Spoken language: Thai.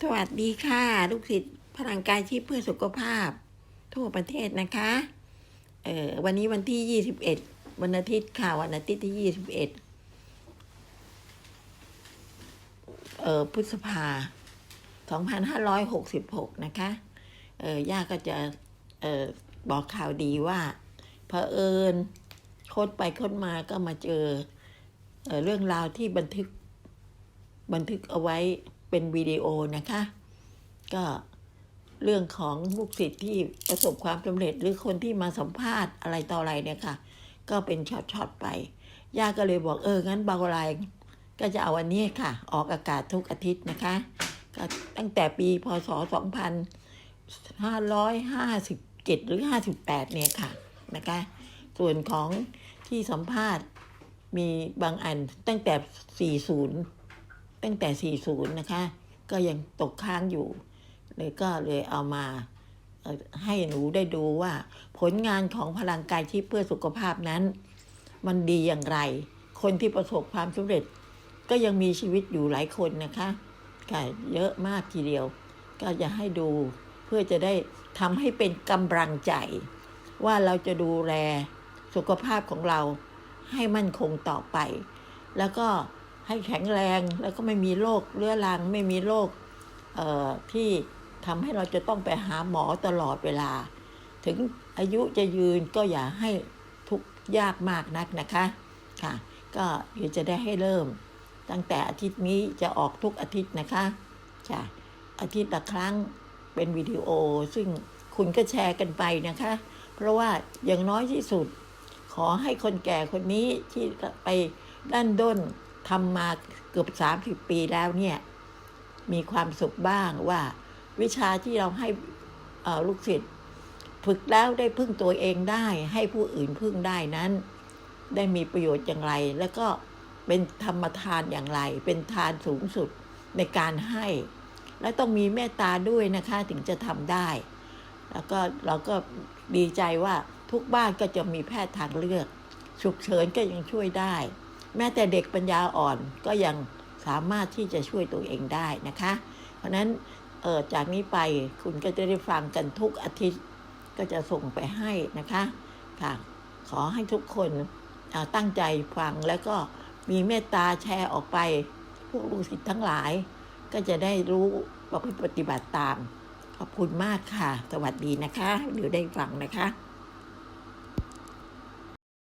สวัสดีค่ะ ลูกศิษย์พลังกายชีพเพื่อสุขภาพ ทั่วประเทศนะคะ เอ่อวันนี้วันที่ยี่สิบเอ็ดวันอาทิตย์ค่ะวันอาทิตย์ที่ยี่สิบเอ็ดเอ่อพฤษภาสองพันห้าร้อยหกสิบหกนะคะ เอ่อย่าก็จะเอ่อบอกข่าวดีว่าเผอิญค้นไปโค้นมาก็มาเจอเออเรื่องราวที่บันทึกบันทึกเอาไว้ เป็นวิดีโอนะคะ ก็เรื่องของลูกศิษย์ที่ประสบความสำเร็จหรือคนที่มาสัมภาษณ์อะไรต่ออะไรเนี่ยค่ะ ก็เป็นช็อตๆไป ย่าก็เลยบอกเออ งั้นบางรายก็จะเอาวันนี้ค่ะ ออกอากาศทุกอาทิตย์นะคะ ก็ตั้งแต่ปีพศ 2557 หรือ 58 เนี่ยค่ะนะคะ ส่วนของที่สัมภาษณ์มีบางอันตั้งแต่ 40 ตั้งแต่ 40 นะคะ ก็ยังตกค้างอยู่เลยก็เลยเอามาให้หนูได้ดูว่า ผลงานของพลังกายชีพเพื่อสุขภาพนั้น มันดีอย่างไร คนที่ประสบความสำเร็จ ก็ยังมีชีวิตอยู่หลายคนนะคะค่ะเยอะมากทีเดียว ก็จะให้ดูเพื่อจะได้ทำให้เป็นกำลังใจ ว่าเราจะดูแลสุขภาพของเราให้มั่นคงต่อไป แล้วก็ ให้แข็งแรงแล้วก็ไม่มีโรคเรื้อรังไม่มีโรคที่ทำให้เราจะต้องไปหาหมอตลอดเวลา ถึงอายุจะยืนก็อย่าให้ทุกยากมากนักนะคะค่ะ ก็เดี๋ยวจะได้ให้เริ่ม ตั้งแต่อาทิตย์นี้จะออกทุกอาทิตย์นะคะจ้ะอาทิตย์ละครั้งเป็นวิดีโอ ซึ่งคุณก็แชร์กันไปนะคะ เพราะว่าอย่างน้อยที่สุด ขอให้คนแก่คนนี้ที่ไปด้านด้น ทำมาเกือบสามสิบปีแล้วเนี่ยมีความสุขบ้างว่า วิชาที่เราให้ลูกศิษย์ฝึกแล้วได้พึ่งตัวเองได้ ให้ผู้อื่นพึ่งได้นั้น ได้มีประโยชน์อย่างไร แล้วก็เป็นธรรมทานอย่างไร เป็นทานสูงสุดในการให้ และต้องมีเมตตาด้วยนะคะถึงจะทำได้ แล้วก็เราก็ดีใจว่าทุกบ้านก็จะมีแพทย์ทางเลือกฉุกเฉินก็ยังช่วยได้ แม้แต่เด็กปัญญาอ่อนก็ยังสามารถที่จะช่วยตัวเองได้นะคะ เพราะนั้นเออจากนี้ไปคุณก็จะได้ฟังกันทุกอาทิตย์ก็จะส่งไปให้นะคะค่ะขอให้ทุกคนตั้งใจฟังแล้วก็มีเมตตาแชร์ออกไปพวกลูกศิษย์ทั้งหลาย ก็จะได้รู้ประพฤติปฏิบัติตาม ขอบคุณมากค่ะ สวัสดีนะคะเดี๋ยวได้ฟังนะคะ